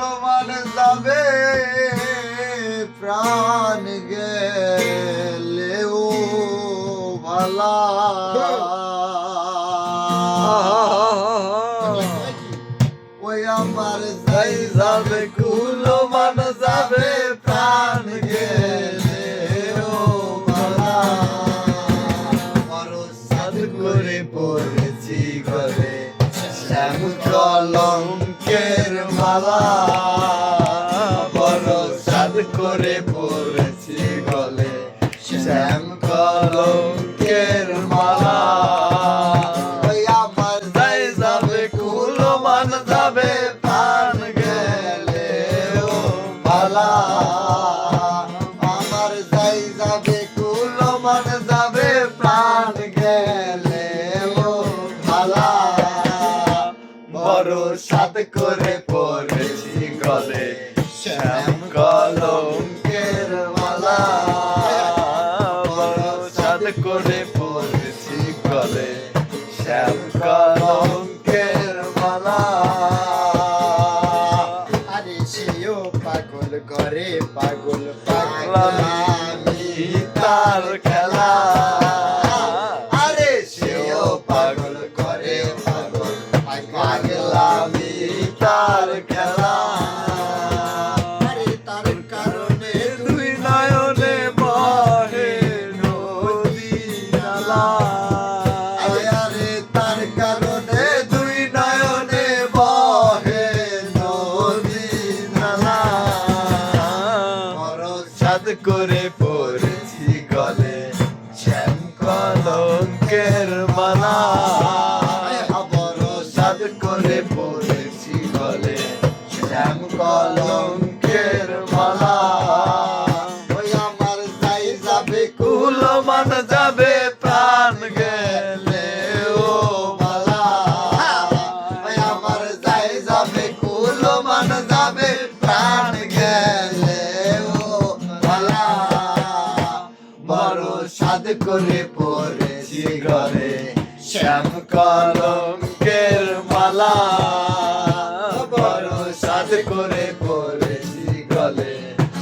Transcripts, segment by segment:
কুলমান যাবে, প্রাণ গেলেও ভালা। ওই আমার যাই যাবে কুলমান যাবে, প্রাণ গেলেও ভালা। সাদ করে পড়েছি ঘরে শ্যাম কলঙ্কের মালা। শ্যাম কলঙ্কের মালা? আমার যাই যাবে কুলো যাবে, প্রাণ গেলে ও মালা। আমার যাই যাবে কুলো যাবে, প্রাণ গেলে ও মালা। বড় সাদ করে পড়েছি গলে, শ্যাম করে পড়েছি গলে শ্যাম কলঙ্কের মালা। আরে সেও পাগল করে পাগল পাগলামি। তার খেলা। সাদ করে পড়েছি করে পড়েছি ঘরে, শ্যাম কলঙ্কের মালা। বড় সাদ করে পড়েছি গলে,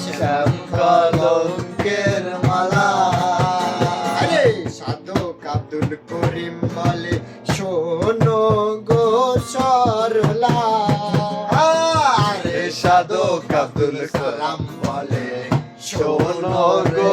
শ্যাম কলঙ্কের মালা। আরে সাধক আব্দুল করিম বলে, শোনো গো সরলা। আরে সাধক আব্দুল বলে, শোনো গো